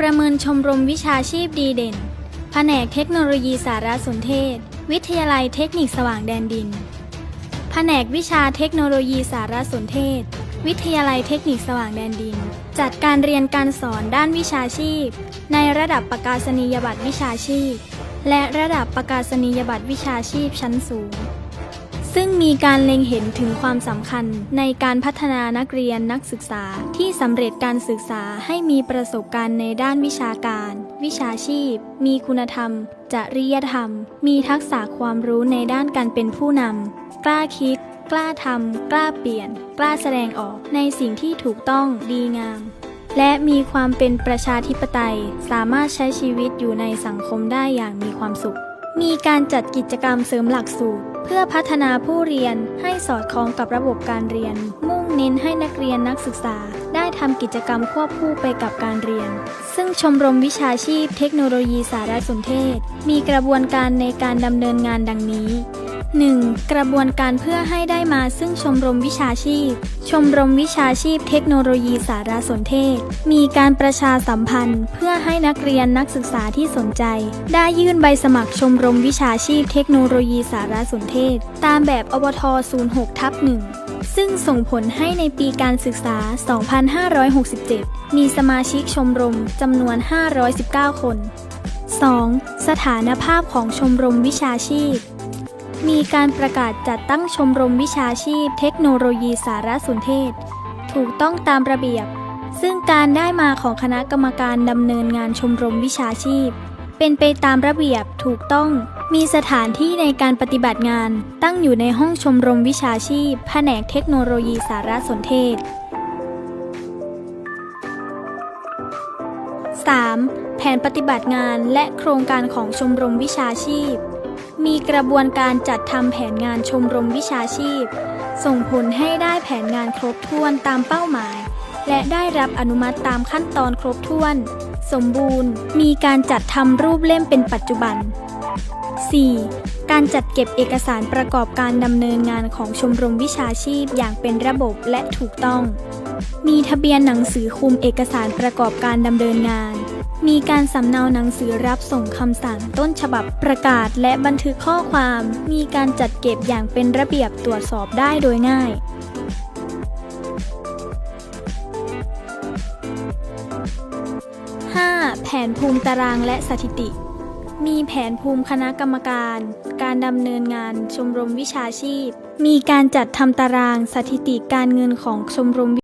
ประเมินชมรมวิชาชีพดีเด่น แผนกเทคโนโลยีสารสนเทศ วิทยาลัยเทคนิคสว่างแดนดิน แผนกวิชาเทคโนโลยีสารสนเทศ วิทยาลัยเทคนิคสว่างแดนดิน จัดการเรียนการสอนด้านวิชาชีพ ในระดับประกาศนียบัตรวิชาชีพ และระดับประกาศนียบัตรวิชาชีพชั้นสูง ซึ่งมีการเล็งเห็นถึงความสำคัญในการพัฒนานักเรียนนักศึกษาที่สำเร็จการศึกษาให้มีประสบการณ์ในด้านวิชาการ วิชาชีพ มีคุณธรรม จริยธรรม มีทักษะความรู้ในด้านการเป็นผู้นำกล้าคิด กล้าทำกล้าเปลี่ยน กล้าแสดงออกในสิ่งที่ถูกต้องดีงาม และมีความเป็นประชาธิปไตย สามารถใช้ชีวิตอยู่ในสังคมได้อย่างมีความสุข มีการจัดกิจกรรมเสริมหลักสูตร เพื่อพัฒนาผู้เรียนให้สอดคล้องกับระบบการเรียน มุ่งเน้นให้นักเรียนนักศึกษา ได้ทำกิจกรรมควบคู่ไปกับการเรียน ซึ่งชมรมวิชาชีพเทคโนโลยีสารสนเทศ มีกระบวนการในการดำเนินงานดังนี้ 1. กระบวนการเพื่อให้ได้มาซึ่งชมรมวิชาชีพ ชมรมวิชาชีพเทคโนโลยีสารสนเทศ มีการประชาสัมพันธ์ เพื่อให้นักเรียนนักศึกษาที่สนใจ ได้ยื่นใบสมัครชมรมวิชาชีพเทคโนโลยีสารสนเทศ ตามแบบอบท06ทับ1ซึ่งส่งผลให้ในปีการศึกษา 2567 มีสมาชิกชมรมจำนวน 519 คน 2. สถานภาพของชมรมวิชาชีพ มีการประกาศจัดตั้งชมรมวิชาชีพเทคโนโลยีสารสนเทศ ถูกต้องตามระเบียบ ซึ่งการได้มาของคณะกรรมการดำเนินงานชมรมวิชาชีพ เป็นไปตามระเบียบถูกต้อง มีสถานที่ในการปฏิบัติงาน ตั้งอยู่ในห้องชมรมวิชาชีพ แผนกเทคโนโลยีสารสนเทศ 3. แผนปฏิบัติงานและโครงการของชมรมวิชาชีพ มีกระบวนการจัดทำแผนงานชมรมวิชาชีพ ส่งผลให้ได้แผนงานครบถ้วนตามเป้าหมาย และได้รับอนุมัติตามขั้นตอนครบถ้วน สมบูรณ์ มีการจัดทำรูปเล่มเป็นปัจจุบัน 4. การจัดเก็บเอกสารประกอบการดำเนินงานของชมรมวิชาชีพอย่างเป็นระบบและถูกต้อง มีทะเบียนหนังสือคุมเอกสารประกอบการดำเนินงาน มีการสำเนาหนังสือรับส่งคำสั่งต้นฉบับประกาศและบันทึกข้อความ มีการจัดเก็บอย่างเป็นระเบียบตรวจสอบได้โดยง่าย 5. แผนภูมิตารางและสถิติ มีแผนภูมิคณะกรรมการ การดำเนินงานชมรมวิชาชีพ มีการจัดทำตารางสถิติการเงินของชมรม